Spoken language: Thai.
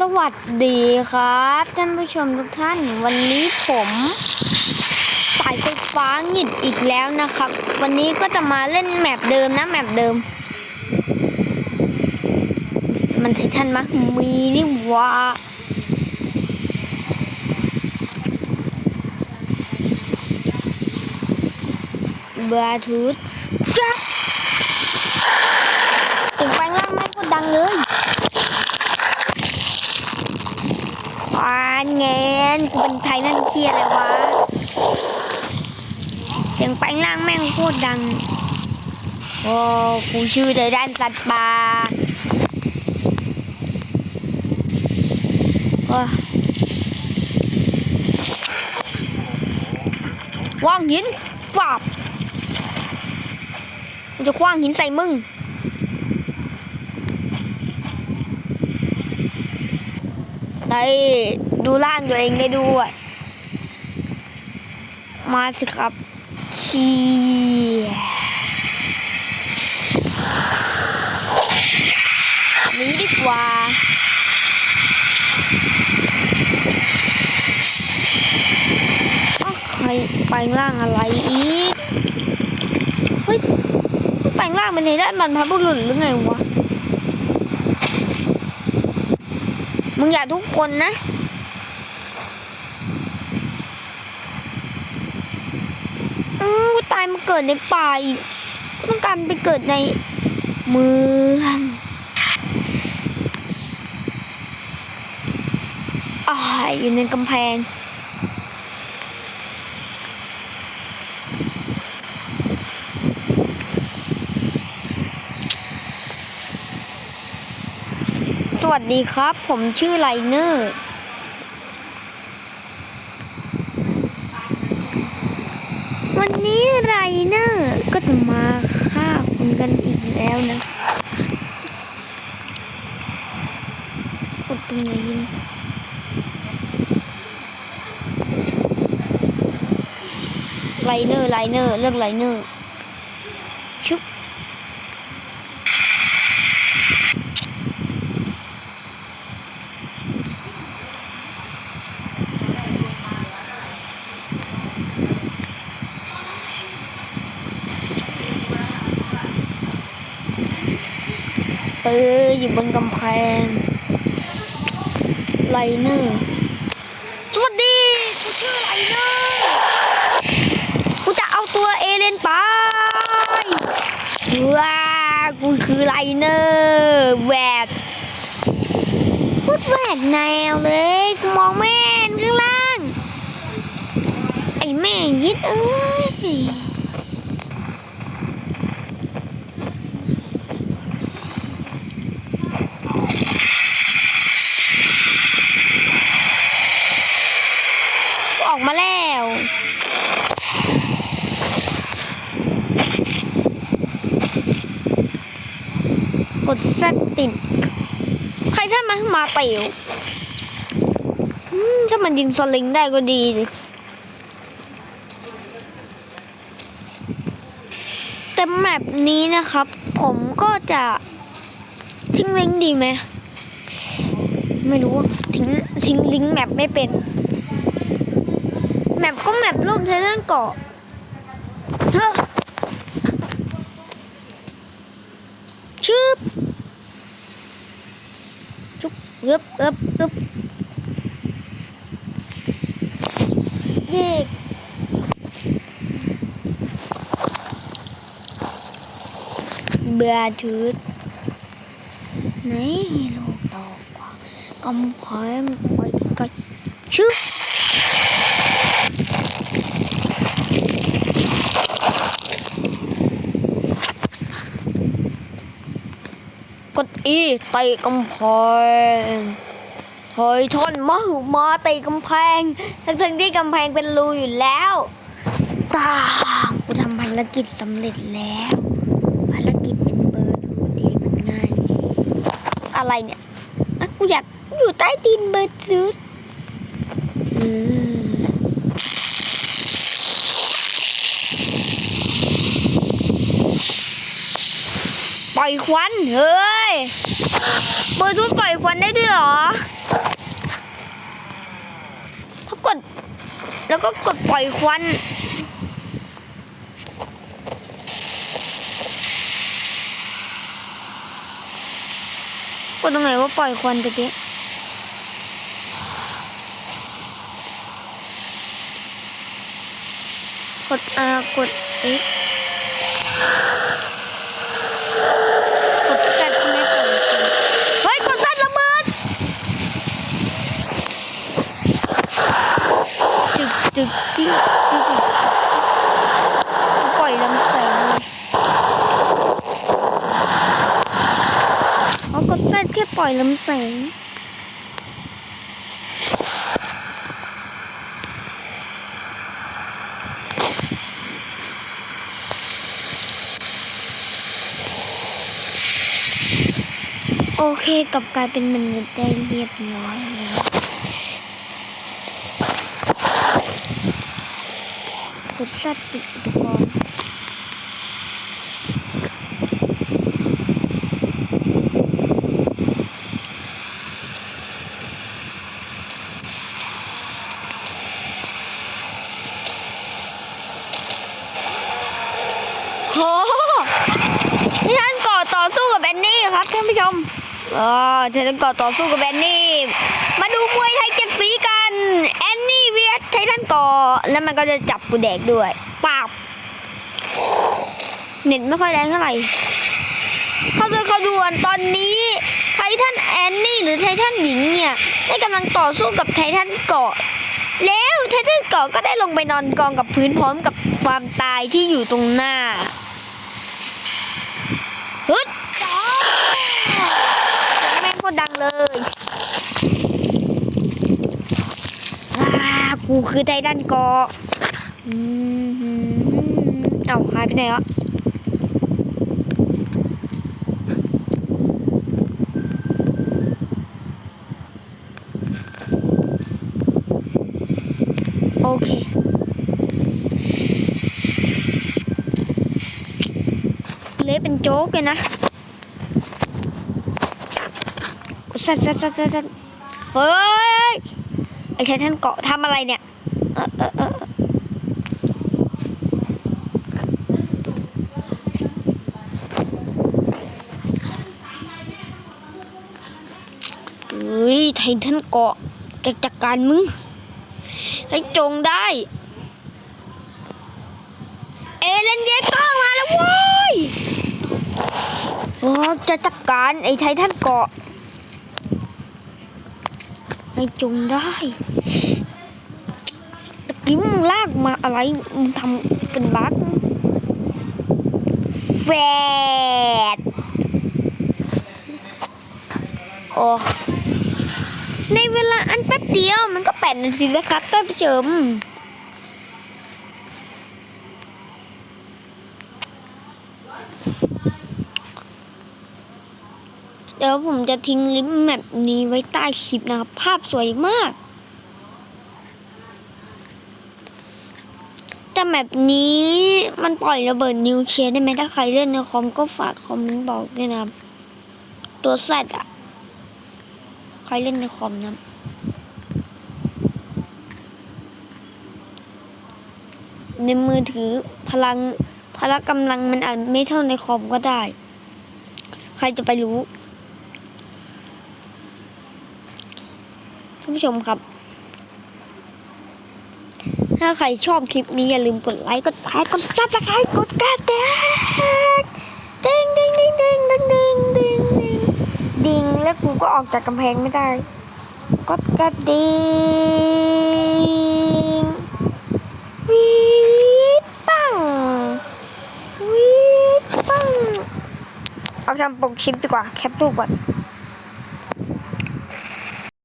สวัสดีครับท่านผู้ชมทุกท่านวันนี้ผมสายไฟฟ้าหงิดอีกแล้วนะครับ วันนี้ก็จะมาเล่นแมปเดิมนะแมปเดิม มันไททันมะมีนี่ว่าบลูทูธจ้าเสียงแปลงร่างไม่ก็ดังเลย วา นเงินกูเป็นไทยนั่นเคียอะไรวะ เสียงแปลงร่างแม่งโคตรดัง โอ้กูชื่อเดด้านสัตว์ป่าโอ้ว่างหินฟาบกูจะคว้างหินใส่มึงได้ ดูร่างตัวเองได้ด้วย มาสิครับเชียนีดีกว่าอ้าวใครแปลงร่างอะไรอีก เฮ้ยแปลงร่างเป็นในด้านบรรพบุรุษหรือไงวะ มึงอย่าทุกคนนะ อือกู ตายมาเกิดในป่าอีกต้องการไปเกิดในเมืองอ่าอยู่ในกำแพงสวัสดีครับ ผมชื่อไลเนอร์ วันนี้ไรเนอร์ก็จะมาฆ่าคุณกันอีกแล้วนะกดตรงไหนยิงไลเนอร์ไลเนอร์เลือกไลเนอร์ ชุบเออยู่บนกำแพงไลเนอร์สวัสดีกูชื่อไลเนอร์กูจะเอาตัวเอเลนไปว้ากูคือไลเนอร์แหวกพูดแหวกแนวเลยกูมองแม่นข้างล่าง ไอ้แม่ยิดเอ้ย ออกมาแล้วกดสติดใครถ้ามามาเป๋วอืมถ้ามันยิงสลิงได้ก็ดีแต่แมปนี้นะครับ ผมก็จะทิ้งลิงก์ดีไหม ไม่รู้ ทิ้งทิ้งลิงก์แมปไม่เป็น มปก็แมปรูปเทเลนเกาะชืบชุบเอบเอบเอบเย่เบื่อถือไหนโลกดอกกว่ากำแพงไปไกลชึบ กดอีเตะกำแพงถอยทนมาหือมาเตะกำแพง ทั้งๆที่กำแพงเป็นรูอยู่แล้วตากูทำภารกิจสำเร็จแล้วภารกิจเป็นเบอร์ทรดีมันง่ายอะไรเนี่ยกูอยากอยู่ใต้ดินเบอร์ทูดอืมปล่อย ควันเฮ้ยเบอร์ทูธปล่อยควันได้ด้วยเหรอกด แล้วก็กดปล่อยควันกดตรงไหนว่าปล่อยควันตะกี้กด R กด X กด Z ไม่ปล่อยควันเฮ้ย กด Z ระเบิด จึกจึกจึกจึกปล่อยลำแสงเลยเขากด Z แค่ปล่อยลำแสงโอเคกลับกลายเป็นมนุษย์ได้เรียบร้อยแล้วกด สติอุปกรณ์โหที่ท่านก่อต่อสู้กับแบนนี่ครับท่านผู้ชมเออที่ท่านก่อต่อสู้กับแบนนี่ มาดูมวยไทยเจ็ดสีกันแอนนี่เวียสไททันก่อ แล้วมันก็จะจับกูแดกด้วยปาบเน็ตไม่ค่อยแรงเท่าไหร่เข้าด้วยเข้าด่วนตอนนี้ไททันแอนนี่หรือไททันหญิงเนี่ยได้กำลังต่อสู้กับไททันเกาะ แล้วไททันเกาะก็ได้ลงไปนอนกองกับพื้นพร้อมกับความตายที่อยู่ตรงหน้าฮึดจ้าแม่งโคตรดังเลยว้า กูคือไททันเกาะอืมหืมเอ้าหายไปไหนวะโอเคเละเป็นโจ๊กเลยนะสัตว์สัตว์สัตว์สัตว์สัตว์เฮ้ย ไอ้ชท่านเกาะทำอะไรเนี่ย เออเออเออเฮ้ยไททันเกาะจะจัดการมึงให้จงได้ เอเลนเยกอร์มาแล้วเว้ยโอ้จะจัดการไอ้ไททันเกาะ ให้จงได้ตะกี้มึงลากมาอะไรมึงทำเป็นบั๊กแฟดโอ้ในเวลาอันแป๊บเดียวมันก็แปดนาทีแล้วครับท่านผู้ชม เดี๋ยวผมจะทิ้งลิงก์แมปนี้ไว้ใต้คลิปนะครับ ภาพสวยมาก แต่แมปนี้มันปล่อยระเบิดนิวเคลียร์ได้ไหมถ้าใครเล่นในคอมก็ฝากคอมเมนต์บอกด้วยนะครับ ตัวแซดอะใครเล่นในคอมนะในมือถือพลังพละกำลังมันอาจไม่เท่าในคอมก็ได้ ใครจะไปรู้ ท่านผู้ชมครับ ถ้าใครชอบคลิปนี้อย่าลืมกดไลค์ กดแชร์ กดซับสไครต์กดกระดิ่งดิงดิงดิงดิงดิงดิงดิงดิงดิงแล้วกูก็ออกจากกำแพงไม่ได้ กดกระดิ่งวีดปังวีดปังเอาทำปกคลิปดีกว่า แคปรูปก่อน